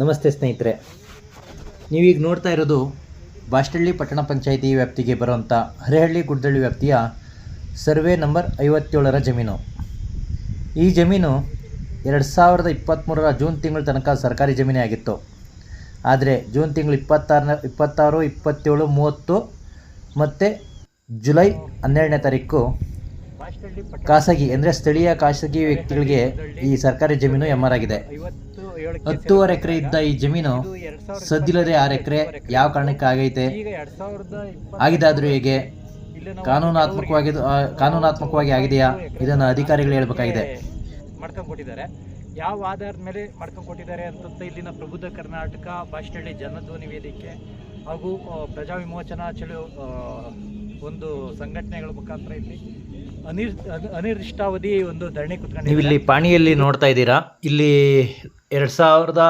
ನಮಸ್ತೆ ಸ್ನೇಹಿತರೆ. ನೀವೀಗ ನೋಡ್ತಾ ಇರೋದು ಬಾಸ್ಟಳ್ಳಿ ಪಟ್ಟಣ ಪಂಚಾಯಿತಿ ವ್ಯಾಪ್ತಿಗೆ ಬರುವಂಥ ಹರೇಹಳ್ಳಿ ಗುಡ್ದಳ್ಳಿ ವ್ಯಾಪ್ತಿಯ ಸರ್ವೆ ನಂಬರ್ ಐವತ್ತೇಳರ ಜಮೀನು. ಈ ಜಮೀನು ಎರಡು ಸಾವಿರದ ಇಪ್ಪತ್ತ್ಮೂರರ ಜೂನ್ ತಿಂಗಳ ತನಕ ಸರ್ಕಾರಿ ಜಮೀನೇ ಆಗಿತ್ತು. ಆದರೆ ಜೂನ್ ತಿಂಗಳು ಇಪ್ಪತ್ತಾರನ, ಇಪ್ಪತ್ತಾರು, ಇಪ್ಪತ್ತೇಳು, ಮೂವತ್ತು ಮತ್ತು ಜುಲೈ ಹನ್ನೆರಡನೇ ತಾರೀಕು ಖಾಸಗಿ, ಅಂದರೆ ಸ್ಥಳೀಯ ಖಾಸಗಿ ವ್ಯಕ್ತಿಗಳಿಗೆ ಈ ಸರ್ಕಾರಿ ಜಮೀನು ಎಂ ಆರ್ ಆಗಿದೆ. ಹತ್ತೂವರೆ ಎಕರೆ ಇದ್ದ ಈ ಜಮೀನು ಸದ್ದಿಲ್ಲದೆ ಆರು ಎಕರೆ ಯಾವ ಕಾರಣಕ್ಕೆ ಆಗೈತೆ? ಆಗಿದಾದ್ರೂ ಹೇಗೆ? ಕಾನೂನಾತ್ಮಕವಾಗಿ ಕಾನೂನಾತ್ಮಕವಾಗಿ ಆಗಿದೆಯಾ? ಇದನ್ನು ಅಧಿಕಾರಿಗಳು ಹೇಳಬೇಕಾಗಿದೆ. ಮಾಡ್ಕೊಂಡ್ಕೊಟ್ಟಿದ್ದಾರೆ. ಯಾವ ಆಧಾರದ ಮೇಲೆ ಮಾಡ್ಕೊಂಡ್ಕೊಟ್ಟಿದ್ದಾರೆ ಅಂತ ಇಲ್ಲಿನ ಪ್ರಬುದ್ಧ ಕರ್ನಾಟಕ ಭಾಷಣಹಳ್ಳಿ ಜನಧ್ವನಿ ವೇದಿಕೆ ಹಾಗೂ ಪ್ರಜಾ ವಿಮೋಚನಾ ಚಳು ಒಂದು ಸಂಘಟನೆಗಳ ಮುಖಾಂತರ ಇಲ್ಲಿ ಅನಿರ್ ಅನ- ಅನಿರ್ದಿಷ್ಟಾವಧಿ ಒಂದು ಧರಣಿ ನೀವು ಕುತ್ಕೊಂಡಿದ್ದಾರೆ ಇಲ್ಲಿ ಪಾಣಿಯಲ್ಲಿ ನೋಡ್ತಾ ಇದ್ದೀರಾ? ಇಲ್ಲಿ ಎರಡು ಸಾವಿರದ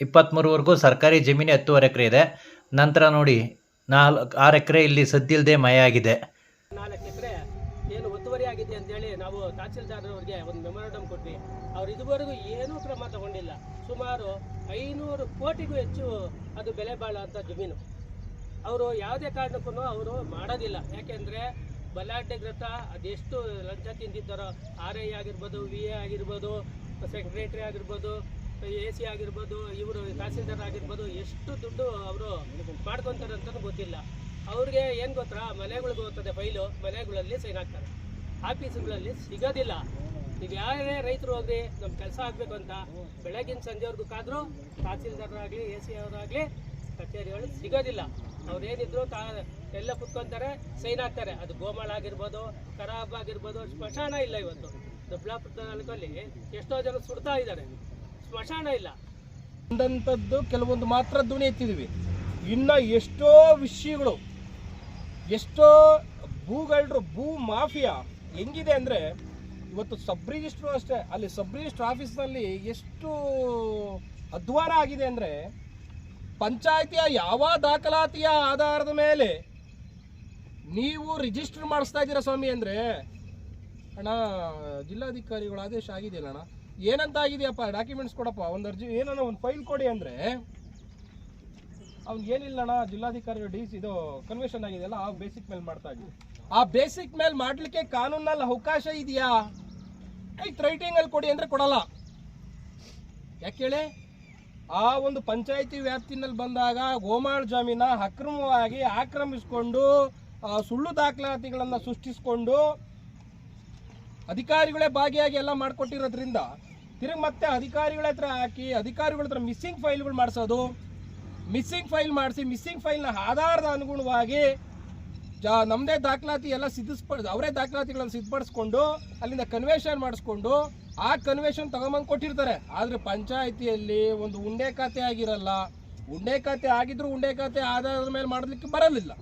ಇಪ್ಪತ್ತ್ಮೂರವರೆಗೂ ಸರ್ಕಾರಿ ಜಮೀನು ಹತ್ತುವರೆ ಎಕರೆ ಇದೆ. ನಂತರ ನೋಡಿ ನಾಲ್ಕು ಆರು ಎಕರೆ ಇಲ್ಲಿ ಸದ್ದಿಲ್ಲದೆ ಮಯ ಆಗಿದೆ. ನಾಲ್ಕು ಎಕರೆ ಏನು ಒತ್ತುವರಿ ಆಗಿದೆ ಅಂತೇಳಿ ನಾವು ತಹಸೀಲ್ದಾರ್ರವ್ರಿಗೆ ಒಂದು ಮೆಮೊರಾಂಡಮ್ ಕೊಟ್ವಿ. ಅವ್ರು ಇದುವರೆಗೂ ಏನೂ ಕ್ರಮ ತಗೊಂಡಿಲ್ಲ. ಸುಮಾರು ಐನೂರು ಕೋಟಿಗೂ ಹೆಚ್ಚು ಅದು ಬೆಲೆ ಬಾಳುವಂಥ ಜಮೀನು. ಅವರು ಯಾವುದೇ ಕಾರಣಕ್ಕೂ ಅವರು ಮಾಡೋದಿಲ್ಲ. ಯಾಕೆಂದರೆ ಬಲಾಢ್ಯಗ್ರತ ಅದೆಷ್ಟು ಲಂಚ ತಿಂದಿದ್ದಾರೋ ಆರ್ ಐ ಆಗಿರ್ಬೋದು ವಿ ಎ ಆಗಿರ್ಬೋದು, ಸೆಕ್ರೆಟ್ರಿ ಆಗಿರ್ಬೋದು, ಎ ಸಿ ಆಗಿರ್ಬೋದು, ಇವರು ತಹಸೀಲ್ದಾರ್ ಆಗಿರ್ಬೋದು, ಎಷ್ಟು ದುಡ್ಡು ಅವರು ಮಾಡ್ಕೊತಾರೆ ಅಂತ ಗೊತ್ತಿಲ್ಲ. ಅವ್ರಿಗೆ ಏನು ಗೊತ್ತಾ? ಮನೆಗಳಿಗೆ ಹೋಗ್ತದೆ ಫೈಲು, ಮನೆಗಳಲ್ಲಿ ಸೈನ್ ಹಾಕ್ತಾರೆ. ಆಫೀಸುಗಳಲ್ಲಿ ಸಿಗೋದಿಲ್ಲ. ಈಗ ಯಾರೇ ರೈತರು ಹೋಗ್ರಿ ನಮ್ಮ ಕೆಲಸ ಆಗಬೇಕು ಅಂತ, ಬೆಳಗಿನ ಸಂಜೆವರೆಗೂ ಕಾದರೂ ತಹಸೀಲ್ದಾರರಾಗಲಿ ಎ ಸಿ ಅವರಾಗಲಿ ಕಚೇರಿಗಳು ಸಿಗೋದಿಲ್ಲ. ಅವ್ರೇನಿದ್ರು ತಾ ಎಲ್ಲ ಕುತ್ಕೊಂತಾರೆ, ಸೈನ್ ಹಾಕ್ತಾರೆ. ಅದು ಗೋಮಾಳ ಆಗಿರ್ಬೋದು, ಕರಾಬ್ ಆಗಿರ್ಬೋದು, ಸ್ಮಶಾನ ಇಲ್ಲ ಇವತ್ತು. ದೊಡ್ಡಾಪುರ ತಾಲೂಕಲ್ಲಿ ಎಷ್ಟೋ ಜನ ಸುಡ್ತಾ ಇದ್ದಾರೆ. ಸ್ಮಶಾನ ಇಲ್ಲ. ಅಂದಂಥದ್ದು ಕೆಲವೊಂದು ಮಾತ್ರ ಧ್ವನಿ ಎತ್ತಿದ್ವಿ. ಇನ್ನು ಎಷ್ಟೋ ವಿಷಯಗಳು, ಎಷ್ಟೋ ಭೂಗಳ್ರು ಭೂ ಮಾಫಿಯಾ ಹೆಂಗಿದೆ ಅಂದರೆ, ಇವತ್ತು ಸಬ್ ರಿಜಿಸ್ಟ್ರು ಅಷ್ಟೇ, ಅಲ್ಲಿ ಸಬ್ ರಿಜಿಸ್ಟ್ರ್ ಆಫೀಸ್ನಲ್ಲಿ ಎಷ್ಟು ಅಧ್ವಾನ ಆಗಿದೆ ಅಂದರೆ ಪಂಚಾಯತಿಯ ಯಾವ ದಾಖಲಾತಿಯ ಆಧಾರದ ಮೇಲೆ ನೀವು ರಿಜಿಸ್ಟರ್ ಮಾಡಿಸ್ತಾ ಇದ್ದೀರಾ ಸ್ವಾಮಿ ಅಂದರೆ? ಅಣ್ಣ, ಜಿಲ್ಲಾಧಿಕಾರಿಗಳ ಆದೇಶ ಆಗಿದೆಯಲ್ಲ ಅಣ್ಣ? ಏನಂತ ಆಗಿದೆಯಪ್ಪ ಡಾಕ್ಯುಮೆಂಟ್ಸ್ ಕೊಡಪ್ಪ. ಒಂದು ಅರ್ಜಿ ಏನನ್ನ ಒಂದು ಫೈಲ್ ಕೊಡಿ ಅಂದರೆ? ಅವ್ನಿಗೆ ಏನಿಲ್ಲ ಅಣ್ಣ ಜಿಲ್ಲಾಧಿಕಾರಿ ಡಿ ಸಿ, ಇದು ಕನ್ವೆನ್ಷನ್ ಆಗಿದೆಯಲ್ಲ ಆ ಬೇಸಿಕ್ ಮೇಲೆ ಮಾಡ್ತಾ ಇದ್ದೀವಿ ಆ ಬೇಸಿಕ್ ಮೇಲೆ ಮಾಡಲಿಕ್ಕೆ ಕಾನೂನಲ್ಲಿ ಅವಕಾಶ ಇದೆಯಾ? ಐತ್ ರೈಟಿಂಗಲ್ಲಿ ಕೊಡಿ ಅಂದ್ರೆ ಕೊಡಲ್ಲ. ಯಾಕೆ ಹೇಳಿ? ಆ ಒಂದು ಪಂಚಾಯಿತಿ ವ್ಯಾಪ್ತಿನಲ್ಲಿ ಬಂದಾಗ ಗೋಮಾಳ ಜಮೀನ ಅಕ್ರಮವಾಗಿ ಆಕ್ರಮಿಸಿಕೊಂಡು ಸುಳ್ಳು ದಾಖಲಾತಿಗಳನ್ನು ಸೃಷ್ಟಿಸಿಕೊಂಡು ಅಧಿಕಾರಿಗಳೇ ಭಾಗಿಯಾಗಿ ಎಲ್ಲ ಮಾಡಿಕೊಟ್ಟಿರೋದ್ರಿಂದ ತಿರುಗಿ ಮತ್ತೆ ಅಧಿಕಾರಿಗಳ ಹತ್ರ ಹಾಕಿ, ಅಧಿಕಾರಿಗಳ ಹತ್ರ ಮಿಸ್ಸಿಂಗ್ ಫೈಲ್ಗಳು ಮಾಡಿಸೋದು ಮಿಸ್ಸಿಂಗ್ ಫೈಲ್ ಮಾಡಿಸಿ ಮಿಸ್ಸಿಂಗ್ ಫೈಲ್ನ ಆಧಾರದ ಅನುಗುಣವಾಗಿ ಜಾ ನಮ್ಮದೇ ದಾಖಲಾತಿ ಎಲ್ಲ ಸಿದ್ಧಿಸ್ಪ ಅವರೇ ದಾಖಲಾತಿಗಳನ್ನು ಸಿದ್ಧಪಡಿಸ್ಕೊಂಡು ಅಲ್ಲಿಂದ ಕನ್ವೇಷನ್ ಮಾಡಿಸ್ಕೊಂಡು ಆ ಕನ್ವೇಷನ್ ತಗೊಂಬಂದು ಕೊಟ್ಟಿರ್ತಾರೆ. ಆದರೆ ಪಂಚಾಯಿತಿಯಲ್ಲಿ ಒಂದು ಉಂಡೆ ಖಾತೆ ಆಗಿರಲ್ಲ. ಉಂಡೆ ಖಾತೆ ಆಗಿದ್ರು ಉಂಡೆ ಖಾತೆ ಆಧಾರದ ಮೇಲೆ ಮಾಡಲಿಕ್ಕೆ ಬರಲಿಲ್ಲ.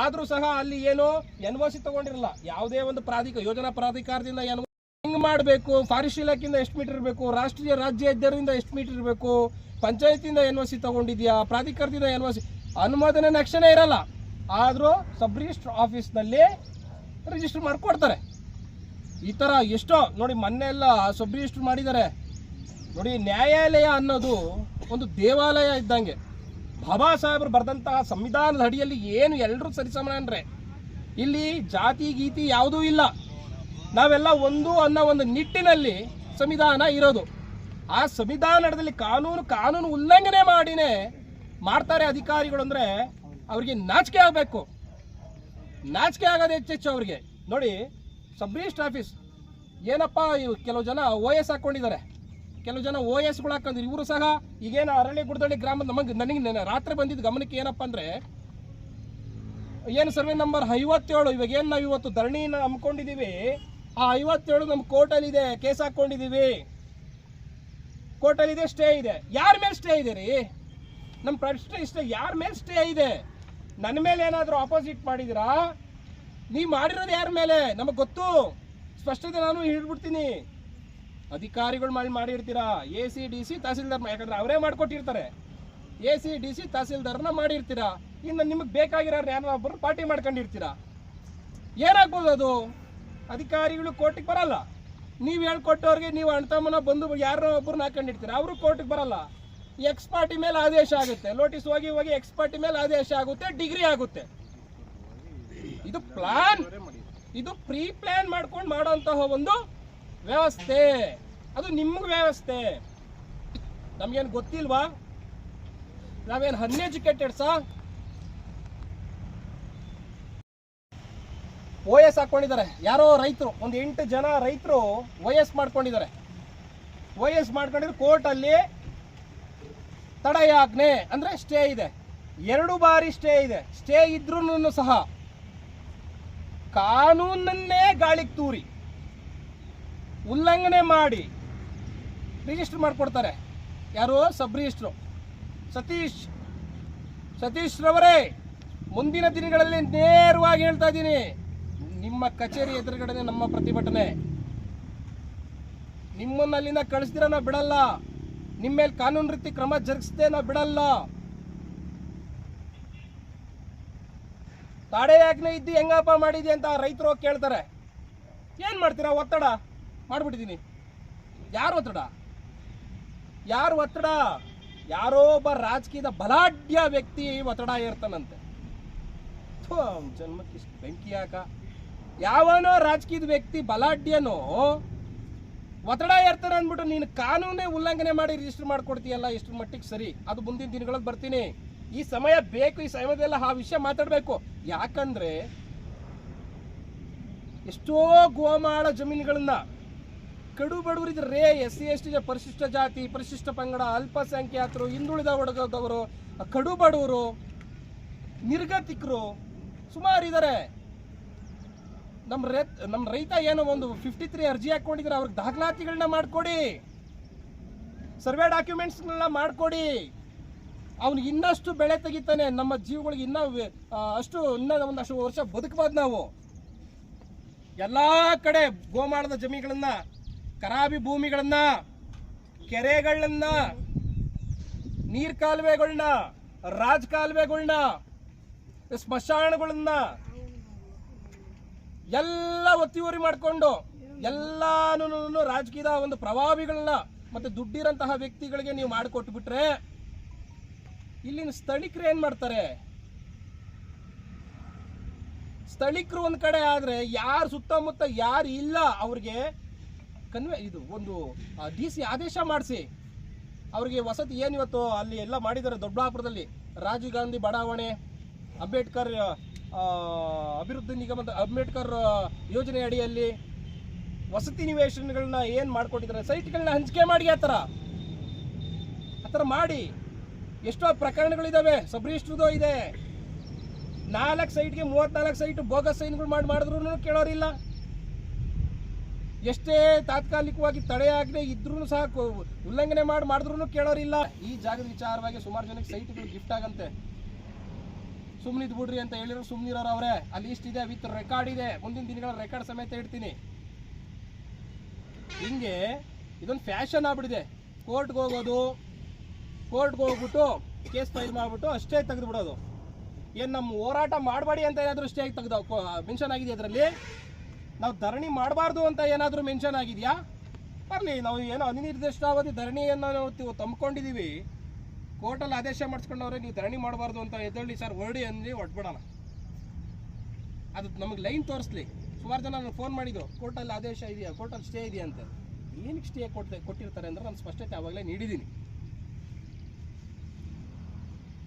ಆದರೂ ಸಹ ಅಲ್ಲಿ ಏನು ಎನ್ ಒ ಸಿ ತಗೊಂಡಿರಲ್ಲ. ಯಾವುದೇ ಒಂದು ಪ್ರಾಧಿಕ ಯೋಜನಾ ಪ್ರಾಧಿಕಾರದಿಂದ ಎನ್ ಹೆಂಗ್ ಮಾಡಬೇಕು? ಫಾರೆಸ್ಟ್ ಇಲಾಖೆಯಿಂದ ಎಷ್ಟು ಮೀಟರ್ ಇರಬೇಕು? ರಾಷ್ಟ್ರೀಯ ರಾಜ್ಯ ಹೆದ್ದಾರಿಯಿಂದ ಎಷ್ಟು ಮೀಟರ್ ಇರಬೇಕು? ಪಂಚಾಯತಿಯಿಂದ ಎನ್ ಒ ಸಿ ತಗೊಂಡಿದ್ಯಾ? ಪ್ರಾಧಿಕಾರದಿಂದ ಎನ್ ಒ ಸಿ ಅನುಮೋದನೆ ನಕ್ಷಣೆ ಇರಲ್ಲ. ಆದರೂ ಸಬ್ ರಿಜಿಸ್ಟರ್ ಆಫೀಸ್ನಲ್ಲಿ ರಿಜಿಸ್ಟರ್ ಮಾಡಿಕೊಡ್ತಾರೆ. ಈ ಥರ ಎಷ್ಟೋ, ನೋಡಿ ಮೊನ್ನೆ ಎಲ್ಲ ಸಬ್ ಮಾಡಿದ್ದಾರೆ. ನೋಡಿ ನ್ಯಾಯಾಲಯ ಅನ್ನೋದು ಒಂದು ದೇವಾಲಯ ಇದ್ದಂಗೆ. ಬಾಬಾ ಸಾಹೇಬರು ಬರೆದಂತಹ ಸಂವಿಧಾನದ ಅಡಿಯಲ್ಲಿ ಏನು ಎಲ್ಲರೂ ಸರಿಸಮಾನರೇ ಇಲ್ಲಿ ಜಾತಿ, ಗೀತಿ ಯಾವುದೂ ಇಲ್ಲ. ನಾವೆಲ್ಲ ಒಂದು ಅನ್ನೋ ಒಂದು ನಿಟ್ಟಿನಲ್ಲಿ ಸಂವಿಧಾನ ಇರೋದು. ಆ ಸಂವಿಧಾನದಲ್ಲಿ ಕಾನೂನು ಕಾನೂನು ಉಲ್ಲಂಘನೆ ಮಾಡಿನೇ ಮಾಡ್ತಾರೆ ಅಧಿಕಾರಿಗಳು ಅಂದರೆ ಅವ್ರಿಗೆ ನಾಚಿಕೆ ಆಗಬೇಕು. ನಾಚಿಕೆ ಆಗೋದು ಹೆಚ್ಚೆಚ್ಚು ಅವ್ರಿಗೆ. ನೋಡಿ ಸಬ್ ರಿಜಿಸ್ಟರ್ ಆಫೀಸ್. ಏನಪ್ಪ, ಇವ್ ಕೆಲವು ಜನ ಓ ಎಸ್ ಹಾಕ್ಕೊಂಡಿದ್ದಾರೆ ಕೆಲವು ಜನ ಓ ಎಸ್ಗಳು ಹಾಕೊಂಡಿದ್ರು ಇವರು ಸಹ ಈಗೇನು ಅರಳಿ ಗುಡ್ದಳ್ಳಿ ಗ್ರಾಮದ ನಮಗೆ ನನಗೆ ನೆನ- ರಾತ್ರಿ ಬಂದಿದ್ದ ಗಮನಕ್ಕೆ ಏನಪ್ಪ ಅಂದರೆ, ಏನು ಸರ್ವೆ ನಂಬರ್ ಐವತ್ತೇಳು, ಇವಾಗ ಏನು ನಾವು ಇವತ್ತು ಧರಣಿನ ಹಮ್ಮಿಕೊಂಡಿದ್ದೀವಿ ಆ ಐವತ್ತೇಳು ನಮ್ಮ ಕೋರ್ಟಲ್ಲಿದೆ, ಕೇಸ್ ಹಾಕ್ಕೊಂಡಿದ್ದೀವಿ ಕೋರ್ಟಲ್ಲಿದೆ, ಸ್ಟೇ ಇದೆ. ಯಾರ ಮೇಲೆ ಸ್ಟೇ ಇದೆ ರೀ? ನಮ್ಮ ಪ್ರಶ್ನೆ ಇಷ್ಟ, ಯಾರ ಮೇಲೆ ಸ್ಟೇ ಇದೆ? ನನ್ನ ಮೇಲೆ ಏನಾದರೂ ಆಪೋಸಿಟ್ ಮಾಡಿದಿರಾ ನೀವು ಮಾಡಿರೋದು ಯಾರ ಮೇಲೆ? ನಮಗೆ ಗೊತ್ತು. ಸ್ಪಷ್ಟತೆ ನಾನು ಹೇಳ್ಬಿಡ್ತೀನಿ. ಅಧಿಕಾರಿಗಳು ಮಾಡಿ ಮಾಡಿರ್ತೀರಾ? A C, D C tahsildar ಯಾಕಂದ್ರೆ ಅವರೇ ಮಾಡಿಕೊಟ್ಟಿರ್ತಾರೆ. ಎ ಸಿ, ಡಿ ಸಿ ತಹಸೀಲ್ದಾರ್ನ ಮಾಡಿರ್ತೀರಾ? ಇನ್ನು ನಿಮಗೆ ಬೇಕಾಗಿರೋರು ಯಾರೋ ಒಬ್ಬರು ಪಾರ್ಟಿ ಮಾಡ್ಕೊಂಡಿರ್ತೀರಾ? ಏನಾಗ್ಬೋದು ಅದು? ಅಧಿಕಾರಿಗಳು ಕೋರ್ಟಿಗೆ ಬರಲ್ಲ. ನೀವು ಹೇಳ್ಕೊಟ್ಟವ್ರಿಗೆ ನೀವು ಅಣ್ಣ ತಮ್ಮನ ಬಂದು ಯಾರೋ ಒಬ್ಬರನ್ನ ಹಾಕೊಂಡಿರ್ತೀರ? ಅವರು ಕೋರ್ಟಿಗೆ ಬರಲ್ಲ. ಎಕ್ಸ್ ಪಾರ್ಟಿ ಮೇಲೆ ಆದೇಶ ಆಗುತ್ತೆ. ನೋಟಿಸ್ ಹೋಗಿ ಹೋಗಿ ಎಕ್ಸ್ಪರ್ಟಿ ಮೇಲೆ ಆದೇಶ ಆಗುತ್ತೆ, ಡಿಗ್ರಿ ಆಗುತ್ತೆ. ಇದು ಪ್ಲಾನ್ ಇದು ಪ್ರೀ ಪ್ಲಾನ್ ಮಾಡ್ಕೊಂಡು ಮಾಡುವಂತಹ ಒಂದು ವ್ಯವಸ್ಥೆ. ಅದು ನಿಮ್ಗೆ ವ್ಯವಸ್ಥೆ. ನಮ್ಗೇನು ಗೊತ್ತಿಲ್ವಾ? ನಾವೇನು ಅನ್ಎಜುಕೇಟೆಡ್ಸಾ ಓ ಎಸ್ ಹಾಕೊಂಡಿದ್ದಾರೆ. ಯಾರೋ ರೈತರು, ಒಂದು ಎಂಟು ಜನ ರೈತರು ಓ ಎಸ್ ಮಾಡ್ಕೊಂಡಿದ್ದಾರೆ. ಓ ಎಸ್ ಮಾಡ್ಕೊಂಡಿದ್ರು ಕೋರ್ಟಲ್ಲಿ ತಡೆಯಾಜ್ಞೆ ಅಂದ್ರೆ ಸ್ಟೇ ಇದೆ. ಎರಡು ಬಾರಿ ಸ್ಟೇ ಇದೆ. ಸ್ಟೇ ಇದ್ರೂ ಸಹ ಕಾನೂನನ್ನೇ ಗಾಳಿಗೆ ತೂರಿ, ಉಲ್ಲಂಘನೆ ಮಾಡಿ ರಿಜಿಸ್ಟರ್ ಮಾಡಿಕೊಡ್ತಾರೆ. ಯಾರು? ಸಬ್ ರಿಜಿಸ್ಟ್ರು ಸತೀಶ್ ಸತೀಶ್ ರವರೇ, ಮುಂದಿನ ದಿನಗಳಲ್ಲಿ ನೇರವಾಗಿ ಹೇಳ್ತಾ ಇದ್ದೀನಿ. ನಿಮ್ಮ ಕಚೇರಿ ಎದುರುಗಡೆ ನಮ್ಮ ಪ್ರತಿಭಟನೆ. ನಿಮ್ಮನ್ನ ಅಲ್ಲಿಂದ ಕಳಿಸ್ತೀರ ಬಿಡಲ್ಲ. ನಿಮ್ಮ ಮೇಲೆ ಕಾನೂನು ರೀತಿ ಕ್ರಮ ಜರುಗಿಸದೆ ನಾವು ಬಿಡಲ್ಲ. ತಡೆಯಾಜ್ಞೆ ಇದ್ದು ಹೆಂಗಪ್ಪ ಮಾಡಿದಿ ಅಂತ ರೈತರು ಕೇಳ್ತಾರೆ. ಏನು ಮಾಡ್ತೀರಾ ಒತ್ತಡ? ಮಾಡಿಬಿಟ್ಟಿದ್ದೀನಿ ಯಾರು ಒತ್ತಡ? ಯಾರು ಒತ್ತಡ? ಯಾರೋ ಒಬ್ಬ ರಾಜಕೀಯದ ಬಲಾಢ್ಯ ವ್ಯಕ್ತಿ ಒತ್ತಡ ಇರ್ತಾನಂತೆ ಜನ್ಮಕ್ಕೆ ಬೆಂಕಿ ಯಾಕ? ಯಾವನೋ ರಾಜಕೀಯದ ವ್ಯಕ್ತಿ ಬಲಾಢ್ಯನೋ ಒತ್ತಡ ಇರ್ತಾರೆ ಅಂದ್ಬಿಟ್ಟು ನೀನು ಕಾನೂನೇ ಉಲ್ಲಂಘನೆ ಮಾಡಿ ರಿಜಿಸ್ಟರ್ ಮಾಡ್ಕೊಡ್ತೀಯಲ್ಲ ಇಷ್ಟ್ರ ಮಟ್ಟಿಗೆ ಸರಿ? ಅದು ಮುಂದಿನ ದಿನಗಳಲ್ಲಿ ಬರ್ತೀನಿ. ಈ ಸಮಯ ಬೇಕು, ಈ ಸಮಯದಲ್ಲ ಆ ವಿಷಯ ಮಾತಾಡಬೇಕು. ಯಾಕಂದ್ರೆ ಎಷ್ಟೋ ಗೋಮಾಳ ಜಮೀನುಗಳನ್ನ ಕಡು ಬಡವರಿದ್ರೆ ಎಸ್ ಸಿ, ಎಸ್ ಟಿ, ಪರಿಶಿಷ್ಟ ಜಾತಿ, ಪರಿಶಿಷ್ಟ ಪಂಗಡ, ಅಲ್ಪಸಂಖ್ಯಾತರು, ಹಿಂದುಳಿದ ಒಡಗದವರು ಕಡು ಬಡವರು, ನಿರ್ಗತಿಕರು ಸುಮಾರು ಇದ್ದಾರೆ ನಮ್ಮ ರೈತ ನಮ್ಮ ರೈತ ಏನೋ ಒಂದು ಫಿಫ್ಟಿ ತ್ರೀ ಅರ್ಜಿ ಹಾಕೊಂಡಿದ್ರೆ ಅವ್ರಿಗೆ ದಾಖಲಾತಿಗಳನ್ನ ಮಾಡಿಕೊಡಿ. ಸರ್ವೆ ಡಾಕ್ಯುಮೆಂಟ್ಸ್ಗಳನ್ನ ಮಾಡಿಕೊಡಿ. ಅವ್ನಿಗೆ ಇನ್ನಷ್ಟು ಬೆಳೆ ತೆಗಿತಾನೆ, ನಮ್ಮ ಜೀವಗಳಿಗೆ ಇನ್ನೂ ಅಷ್ಟು ಇನ್ನೂ ಒಂದಷ್ಟು ವರ್ಷ ಬದುಕಬಹುದು ನಾವು. ಎಲ್ಲ ಕಡೆ ಗೋಮಾಳದ ಜಮೀನುಗಳನ್ನ ಕರಾಬಿ ಭೂಮಿಗಳನ್ನ, ಕೆರೆಗಳನ್ನ ನೀರ್ ಕಾಲುವೆಗಳನ್ನ ರಾಜ್ ಕಾಲುವೆಗಳನ್ನ ಸ್ಮಶಾನಗಳನ್ನ ಎಲ್ಲ ಒತ್ತಿವರಿ ಮಾಡಿಕೊಂಡು ಎಲ್ಲಾನು ರಾಜಕೀಯದ ಒಂದು ಪ್ರಭಾವಿಗಳನ್ನ ಮತ್ತೆ ದುಡ್ಡಿರಂತಹ ವ್ಯಕ್ತಿಗಳಿಗೆ ನೀವು ಮಾಡಿಕೊಟ್ಟು ಬಿಟ್ರೆ ಇಲ್ಲಿನ ಸ್ಥಳೀಕರು ಏನ್ ಮಾಡ್ತಾರೆ? ಸ್ಥಳೀಕರು ಒಂದ್ ಕಡೆ ಆದ್ರೆ ಯಾರು ಸುತ್ತಮುತ್ತ ಯಾರು ಇಲ್ಲ ಅವ್ರಿಗೆ ಕನ್ವೆ ಇದು ಒಂದು ಡಿ ಸಿ ಆದೇಶ ಮಾಡಿಸಿ. ಅವ್ರಿಗೆ ವಸತಿ ಏನಿವತ್ತು ಅಲ್ಲಿ ಎಲ್ಲ ಮಾಡಿದ್ದಾರೆ ದೊಡ್ಡಬಳ್ಳಾಪುರದಲ್ಲಿ. ರಾಜೀವ್ ಗಾಂಧಿ ಬಡಾವಣೆ, ಅಂಬೇಡ್ಕರ್ ಅಭಿವೃದ್ಧಿ ನಿಗಮದ ಅಂಬೇಡ್ಕರ್ ಯೋಜನೆ ಅಡಿಯಲ್ಲಿ ವಸತಿ ನಿವೇಶನಗಳನ್ನ ಏನು ಮಾಡ್ಕೊಟ್ಟಿದ್ದಾರೆ? ಸೈಟ್ಗಳನ್ನ ಹಂಚಿಕೆ ಮಾಡಿ ಆ ಥರ. ಆ ಥರ ಮಾಡಿ. ಎಷ್ಟೋ ಪ್ರಕರಣಗಳಿದಾವೆ. ಸಬ್ ರಿಜಿಸ್ಟ್ರದು ಇದೆ. ನಾಲ್ಕು ಸೈಟ್ಗೆ ಮೂವತ್ನಾಲ್ಕು ಸೈಟ್ ಬೋಗಸ್ ಸೈನ್ಗಳು ಮಾಡಿ ಮಾಡಿದ್ರು ಕೇಳೋರಿಲ್ಲ. ಎಷ್ಟೇ ತಾತ್ಕಾಲಿಕವಾಗಿ ತಡೆಯಾಗದೆ ಇದ್ರೂ ಸಹ ಉಲ್ಲಂಘನೆ ಮಾಡಿ ಮಾಡಿದ್ರು ಕೇಳೋರಿಲ್ಲ. ಈ ಜಾಗದ ವಿಚಾರವಾಗಿ ಸುಮಾರು ಜನಕ್ಕೆ ಸೈಟ್ಗಳು ಗಿಫ್ಟ್ ಆಗಂತೆ. ಸುಮ್ಮನಿದ್ ಬಿಡ್ರಿ ಅಂತ ಹೇಳಿರೋ ಸುಮ್ಮನಿರೋರು ಅವರೇ. ಅಲ್ಲಿ ಇದೆ ವಿತ್ ರೆಕಾರ್ಡ್ ಇದೆ. ಮುಂದಿನ ದಿನಗಳ ರೆಕಾರ್ಡ್ ಸಮೇತ ಇಡ್ತೀನಿ. ಹಿಂಗೆ ಇದೊಂದು ಫ್ಯಾಷನ್ ಆಗ್ಬಿಟ್ಟಿದೆ. ಕೋರ್ಟ್ಗೆ ಹೋಗೋದು ಕೋರ್ಟ್ಗೆ ಹೋಗ್ಬಿಟ್ಟು ಕೇಸ್ ಫೈಲ್ ಮಾಡಿಬಿಟ್ಟು ಅಷ್ಟೇ ತೆಗೆದು ಬಿಡೋದು ಏನು ನಮ್ಮ ಹೋರಾಟ ಮಾಡಬೇಡಿ ಅಂತ ಏನಾದರೂ ಅಷ್ಟೇ ತೆಗೆದು ಮೆನ್ಷನ್ ಆಗಿದೆ ಅದರಲ್ಲಿ. ನಾವು ಧರಣಿ ಮಾಡಬಾರ್ದು ಅಂತ ಏನಾದರೂ ಮೆನ್ಷನ್ ಆಗಿದೆಯಾ? ಬರಲಿ, ನಾವು ಏನೋ ಅನಿರ್ದಿಷ್ಟಾವಧಿ ಧರಣಿಯನ್ನು ನಾವು ತಂಬ್ಕೊಂಡಿದ್ದೀವಿ ಕೋರ್ಟಲ್ಲಿ ಆದೇಶ ಮಾಡಿಸ್ಕೊಂಡವ್ರೆ ನೀವು ಧರಣಿ ಮಾಡಬಾರ್ದು ಅಂತ ಎದ್ದೇಳಿ ಸರ್, ಹೊರಡಿ ಅಂದ್ರೆ ಹೊಟ್ಬಿಡೋಣ ಅದು ನಮಗೆ ಲೈನ್ ತೋರಿಸ್ಲಿ. ಸುಮಾರು ಜನ ನನಗೆ ಫೋನ್ ಮಾಡಿದ್ರು ಕೋರ್ಟಲ್ಲಿ ಆದೇಶ ಇದೆಯಾ? ಕೋರ್ಟಲ್ಲಿ ಸ್ಟೇ ಇದೆಯಾ? ಅಂತ. ಏನಕ್ಕೆ ಸ್ಟೇ ಕೊಡ್ತೆ, ಕೊಟ್ಟಿರ್ತಾರೆ ಅಂದ್ರೆ ನಾನು ಸ್ಪಷ್ಟತೆ ಆವಾಗಲೇ ನೀಡಿದ್ದೀನಿ.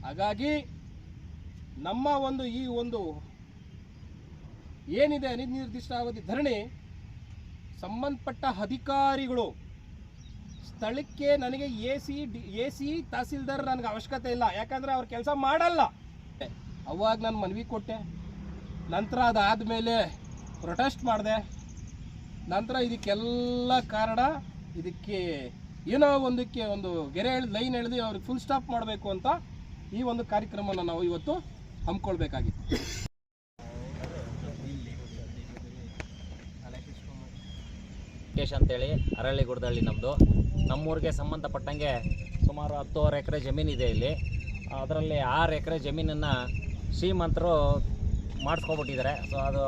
ಹಾಗಾಗಿ ನಮ್ಮ ಒಂದು ಈ ಒಂದು ಏನಿದೆ ಅನಿರ್ದಿಷ್ಟಾವಧಿ ಧರಣಿ, ಸಂಬಂಧಪಟ್ಟ ಅಧಿಕಾರಿಗಳು ಸ್ಥಳಕ್ಕೆ ನನಗೆ A C D A C tahsildar ನನಗೆ ಅವಶ್ಯಕತೆ ಇಲ್ಲ. ಯಾಕಂದರೆ ಅವ್ರು ಕೆಲಸ ಮಾಡಲ್ಲ. ಅವಾಗ ನಾನು ಮನವಿ ಕೊಟ್ಟೆ. ನಂತರ ಅದಾದಮೇಲೆ ಪ್ರೊಟೆಸ್ಟ್ ಮಾಡಿದೆ. ನಂತರ ಇದಕ್ಕೆಲ್ಲ ಕಾರಣ ಇದಕ್ಕೆ ಏನೋ ಒಂದಕ್ಕೆ ಒಂದು ಗೆರೆ ಎಳೆದು, ಲೈನ್ ಎಳೆದು ಅವ್ರಿಗೆ ಫುಲ್ ಸ್ಟಾಪ್ ಮಾಡಬೇಕು ಅಂತ ಈ ಒಂದು ಕಾರ್ಯಕ್ರಮನ ನಾವು ಇವತ್ತು ಹಮ್ಮಿಕೊಳ್ಬೇಕಾಗಿತ್ತು. ವೆಂಕಟೇಶ್ ಅಂತೇಳಿ ಅರಳಿ ಗುಡ್ದಳ್ಳಿ ನಮ್ಮದು ನಮ್ಮೂರಿಗೆ ಸಂಬಂಧಪಟ್ಟಂಗೆ ಸುಮಾರು ಹತ್ತುವರೆ ಎಕರೆ ಜಮೀನಿದೆ ಇಲ್ಲಿ. ಅದರಲ್ಲಿ ಆರು ಎಕರೆ ಜಮೀನನ್ನು ಶ್ರೀಮಂತರು ಮಾಡಿಸ್ಕೊಬಿಟ್ಟಿದ್ದಾರೆ. ಸೊ ಅದು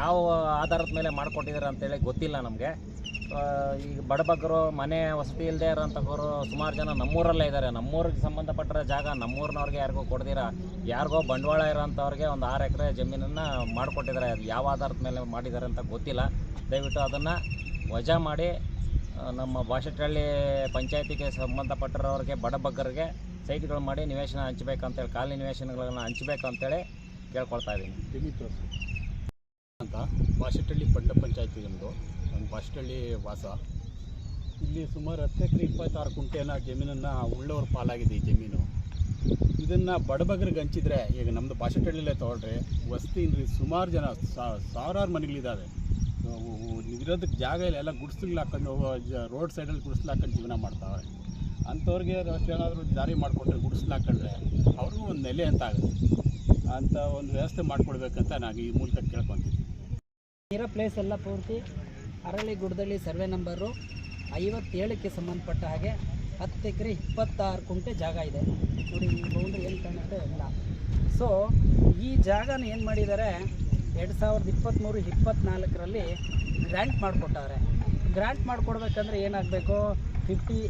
ಯಾವ ಆಧಾರದ ಮೇಲೆ ಮಾಡಿಕೊಟ್ಟಿದ್ದಾರೆ ಅಂತೇಳಿ ಗೊತ್ತಿಲ್ಲ ನಮಗೆ. ಈಗ ಬಡಬಗ್ಗರು ಮನೆ ವಸತಿ ಇಲ್ಲದೆ ಇರೋಂಥವ್ರು ಸುಮಾರು ಜನ ನಮ್ಮೂರಲ್ಲೇ ಇದ್ದಾರೆ ನಮ್ಮೂರಿಗೆ ಸಂಬಂಧಪಟ್ಟಿರೋ ಜಾಗ ನಮ್ಮೂರಿನವ್ರಿಗೆ ಯಾರಿಗೋ ಕೊಡ್ದಿರ. ಯಾರಿಗೋ ಬಂಡವಾಳ ಇರೋಂಥವ್ರಿಗೆ ಒಂದು ಆರು ಎಕರೆ ಜಮೀನನ್ನು ಮಾಡಿಕೊಟ್ಟಿದ್ದಾರೆ ಅದು ಯಾವ ಆಧಾರದ ಮೇಲೆ ಮಾಡಿದ್ದಾರೆ ಅಂತ ಗೊತ್ತಿಲ್ಲ. ದಯವಿಟ್ಟು ಅದನ್ನು ವಜಾ ಮಾಡಿ ನಮ್ಮ ಭಾಷೆಟ್ಟಹಳ್ಳಿ ಪಂಚಾಯತಿಗೆ ಸಂಬಂಧಪಟ್ಟಿರೋರಿಗೆ ಬಡಬಗ್ಗರಿಗೆ ಸೈಟ್ಗಳು ಮಾಡಿ ನಿವೇಶನ ಹಂಚ್ಬೇಕಂತೇಳಿ ಖಾಲಿ ನಿವೇಶನಗಳನ್ನು ಹಂಚ್ಬೇಕಂತೇಳಿ ಕೇಳ್ಕೊಳ್ತಾ ಇದ್ದೀನಿ. ಅಂತ ಬಾಶೆಟ್ಟಳ್ಳಿ ಪಟ್ಟ ಪಂಚಾಯತಿ ನಮ್ಮದು ನಮ್ಮ ಬಾಶೆಟ್ಟಳ್ಳಿ ವಾಸ. ಇಲ್ಲಿ ಸುಮಾರು ಹತ್ತು ಎಕರೆ ಇಪ್ಪತ್ತಾರು ಕುಂಟೆನ ಜಮೀನನ್ನು ಉಳ್ಳವ್ರ ಪಾಲಾಗಿದೆ ಈ ಜಮೀನು. ಇದನ್ನು ಬಡಬಗ್ರಿಗೆ ಹಂಚಿದ್ರೆ ಈಗ ನಮ್ಮದು ಬಾಶೆಟ್ಟಳ್ಳಿಲೇ ತೊಗೊಳ್ರಿ ವಸತಿ ಇಲ್ರಿ ಸುಮಾರು ಜನ ಸಾವಿರಾರು ಮನೆಗಳಿದ್ದಾವೆ ಇರೋದಕ್ಕೆ ಜಾಗ ಇಲ್ಲ, ಎಲ್ಲ ಗುಡಿಸ್ಲು ಹಾಕೊಂಡು ರೋಡ್ ಸೈಡಲ್ಲಿ ಗುಡಿಸ್ಲು ಹಾಕೊಂಡು ಜೀವನ ಮಾಡ್ತಾವೆ ಅಂಥವ್ರಿಗೆ ಅಷ್ಟೇನಾದರೂ ದಾರಿ ಮಾಡಿಕೊಟ್ರೆ, ಗುಡಿಸ್ಲು ಹಾಕೊಂಡ್ರೆ, ಅವ್ರಿಗೂ ಒಂದು ನೆಲೆ ಅಂತ ಆಗುತ್ತೆ. ಅಂತ ಒಂದು ವ್ಯವಸ್ಥೆ ಮಾಡಿಕೊಡ್ಬೇಕಂತ ನಾನು ಈ ಮೂಲಕ ಕೇಳ್ಕೊತೀನಿ. ಇರೋ ಪ್ಲೇಸ್ ಎಲ್ಲ ಪೂರ್ತಿ ಅರಳಿ ಗುಡ್ದಳ್ಳಿ ಸರ್ವೆ ನಂಬರು ಐವತ್ತೇಳಕ್ಕೆ ಸಂಬಂಧಪಟ್ಟ ಹಾಗೆ ಹತ್ತು ಎಕರೆ ಇಪ್ಪತ್ತಾರು ಕುಂಟೆ ಜಾಗ ಇದೆ. ನೋಡಿ, ಈ ಬೌಂಡ್ರಿ ಏನು ಕಾಣುತ್ತೆ ಎಲ್ಲ. ಸೊ ಈ ಜಾಗನ ಏನು ಮಾಡಿದ್ದಾರೆ ಎರಡು ಸಾವಿರದ ಇಪ್ಪತ್ತ್ಮೂರು ಇಪ್ಪತ್ತ್ನಾಲ್ಕರಲ್ಲಿ ಗ್ರ್ಯಾಂಟ್ ಮಾಡಿಕೊಟ್ಟವ್ರೆ. ಗ್ರ್ಯಾಂಟ್ ಮಾಡಿಕೊಡ್ಬೇಕಂದ್ರೆ ಏನಾಗಬೇಕು? Fifty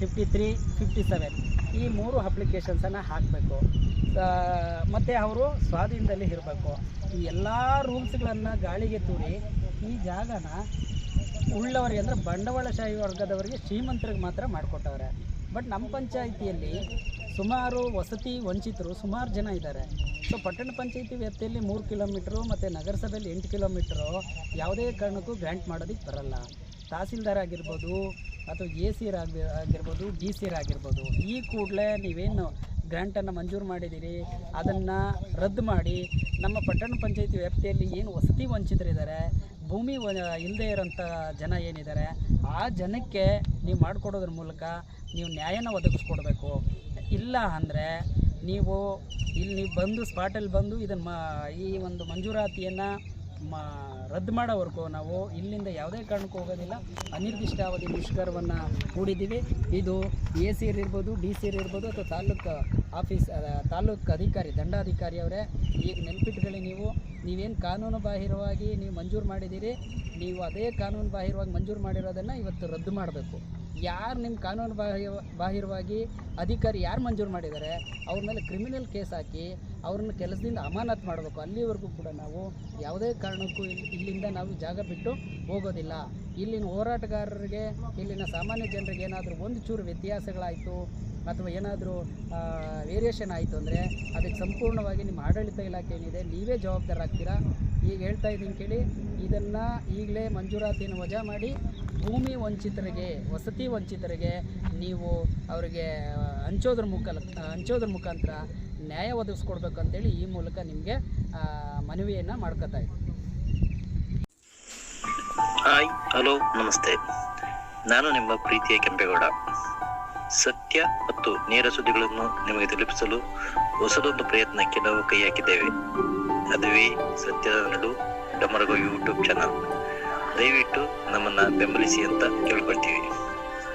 fifty three fifty seven ಈ ಮೂರು ಅಪ್ಲಿಕೇಶನ್ಸನ್ನು ಹಾಕಬೇಕು. ಮತ್ತು ಅವರು ಸ್ವಾಧೀನದಲ್ಲಿ ಇರಬೇಕು. ಈ ಎಲ್ಲ ರೂಲ್ಸ್ಗಳನ್ನು ಗಾಳಿಗೆ ತೂರಿ ಈ ಜಾಗನ ಉಳ್ಳವರಿಗೆ ಅಂದರೆ ಬಂಡವಾಳಶಾಹಿ ವರ್ಗದವರಿಗೆ ಶ್ರೀಮಂತರಿಗೆ ಮಾತ್ರ ಮಾಡಿಕೊಟ್ಟವ್ರೆ. ಬಟ್ ನಮ್ಮ ಪಂಚಾಯಿತಿಯಲ್ಲಿ ಸುಮಾರು ವಸತಿ ವಂಚಿತರು ಸುಮಾರು ಜನ ಇದ್ದಾರೆ. ಸೊ ಪಟ್ಟಣ ಪಂಚಾಯಿತಿ ವ್ಯಾಪ್ತಿಯಲ್ಲಿ ಮೂರು ಕಿಲೋಮೀಟ್ರು ಮತ್ತು ನಗರಸಭೆಯಲ್ಲಿ ಎಂಟು ಕಿಲೋಮೀಟ್ರು ಯಾವುದೇ ಕಾರಣಕ್ಕೂ ಗ್ರ್ಯಾಂಟ್ ಮಾಡೋದಕ್ಕೆ ಬರಲ್ಲ. ತಹಸೀಲ್ದಾರ್ ಆಗಿರ್ಬೋದು ಅಥವಾ ಎ ಸಿ ಆಗಿ, ಆಗಿರ್ಬೋದು ಡಿ ಸಿ ಆಗಿರ್ಬೋದು ಈ ಕೂಡಲೇ ನೀವೇನು ಗ್ರ್ಯಾಂಟನ್ನು ಮಂಜೂರು ಮಾಡಿದ್ದೀರಿ, ಅದನ್ನು ರದ್ದು ಮಾಡಿ ನಮ್ಮ ಪಟ್ಟಣ ಪಂಚಾಯಿತಿ ವ್ಯಾಪ್ತಿಯಲ್ಲಿ ಏನು ವಸತಿ ವಂಚಿತರಿದ್ದಾರೆ, ಭೂಮಿ ಇಲ್ಲದೆ ಇರೋಂಥ ಜನ ಏನಿದ್ದಾರೆ, ಆ ಜನಕ್ಕೆ ನೀವು ಮಾಡಿಕೊಡೋದ್ರ ಮೂಲಕ ನೀವು ನ್ಯಾಯನ ಒದಗಿಸ್ಕೊಡ್ಬೇಕು. ಇಲ್ಲ ಅಂದರೆ ನೀವು ಇಲ್ಲಿ ನೀವು ಬಂದು ಸ್ಪಾಟಲ್ಲಿ ಬಂದು ಇದನ್ನು ಈ ಒಂದು ಮಂಜೂರಾತಿಯನ್ನು ಮಾ ರದ್ದು ಮಾಡೋವರೆಗೂ ನಾವು ಇಲ್ಲಿಂದ ಯಾವುದೇ ಕಾರಣಕ್ಕೂ ಹೋಗೋದಿಲ್ಲ. ಅನಿರ್ದಿಷ್ಟಾವಧಿ ಮುಷ್ಕರವನ್ನು ಕೂಡಿದ್ದೀವಿ ಇದು ಎ ಸಿ ಇರ್ಬೋದು ಡಿ ಸಿ ಇರ್ಬೋದು ಅಥವಾ ತಾಲೂಕು ಆಫೀಸ್ ತಾಲೂಕು ಅಧಿಕಾರಿ, ದಂಡಾಧಿಕಾರಿ ಅವರೇ ಈಗ ನೆನ್ಪಿಟ್ಕೊಳ್ಳಿ ನೀವು. ನೀವೇನು ಕಾನೂನು ಬಾಹಿರವಾಗಿ ನೀವು ಮಂಜೂರು ಮಾಡಿದ್ದೀರಿ, ನೀವು ಅದೇ ಕಾನೂನು ಬಾಹಿರವಾಗಿ ಮಂಜೂರು ಮಾಡಿರೋದನ್ನು ಇವತ್ತು ರದ್ದು ಮಾಡಬೇಕು. ಯಾರು ನಿಮ್ಮ ಕಾನೂನು ಬಾಹ್ಯ, ಬಾಹಿರವಾಗಿ ಅಧಿಕಾರಿ ಯಾರು ಮಂಜೂರು ಮಾಡಿದ್ದಾರೆ ಅವ್ರ ಮೇಲೆ ಕ್ರಿಮಿನಲ್ ಕೇಸ್ ಹಾಕಿ ಅವ್ರನ್ನ ಕೆಲಸದಿಂದ ಅಮಾನತ್ ಮಾಡಬೇಕು. ಅಲ್ಲಿವರೆಗೂ ಕೂಡ ನಾವು ಯಾವುದೇ ಕಾರಣಕ್ಕೂ ಇಲ್ಲಿ- ಇಲ್ಲಿಂದ ನಾವು ಜಾಗ ಬಿಟ್ಟು ಹೋಗೋದಿಲ್ಲ. ಇಲ್ಲಿನ ಹೋರಾಟಗಾರರಿಗೆ, ಇಲ್ಲಿನ ಸಾಮಾನ್ಯ ಜನರಿಗೆ ಏನಾದರೂ ಒಂದು ಚೂರು ವ್ಯತ್ಯಾಸಗಳಾಯಿತು ಅಥವಾ ಏನಾದರೂ ವೇರಿಯೇಷನ್ ಆಯಿತು ಅಂದರೆ ಅದಕ್ಕೆ ಸಂಪೂರ್ಣವಾಗಿ ನಿಮ್ಮ ಆಡಳಿತ ಇಲಾಖೆ ಏನಿದೆ, ನೀವೇ ಜವಾಬ್ದಾರಾಗ್ತೀರಾ ಈಗ ಹೇಳ್ತಾ ಇದ್ದೀನಿ ಕೇಳಿ, ಇದನ್ನು ಈಗಲೇ ಮಂಜೂರಾತಿಯನ್ನು ವಜಾ ಮಾಡಿ ಭೂಮಿ ವಂಚಿತರಿಗೆ, ವಸತಿ ವಂಚಿತರಿಗೆ ನೀವು ಅವರಿಗೆ ಹಂಚೋದ್ರ ಮುಖ ಹಂಚೋದ್ರ ಮುಖಾಂತರ ನ್ಯಾಯ ಒದಗಿಸ್ಕೊಡ್ಬೇಕು ಅಂತೇಳಿ ಈ ಮೂಲಕ ನಿಮಗೆ ಮನವಿಯನ್ನು ಮಾಡ್ಕೋತಾ ಇದ್ದೀನಿ ಹಾಯ್ ಹಲೋ ನಮಸ್ತೆ. ನಾನು ನಿಮ್ಮ ಪ್ರೀತಿಯ ಕೆಂಪೇಗೌಡ. ಸತ್ಯ ಮತ್ತು ನೇರ ಸುದ್ದಿಗಳನ್ನು ನಿಮಗೆ ತಲುಪಿಸಲು ಹೊಸದೊಂದು ಪ್ರಯತ್ನಕ್ಕೆ ನಾವು ಕೈ ಹಾಕಿದ್ದೇವೆ ಅದುವೇ ಸತ್ಯದ ನಡು ಡಮರಗೋ ಯೂಟ್ಯೂಬ್ ಚಾನಲ್ ದಯವಿಟ್ಟು ನಮ್ಮನ್ನ ಬೆಂಬಲಿಸಿ ಅಂತ ಕೇಳ್ಕೊಳ್ತೀವಿ.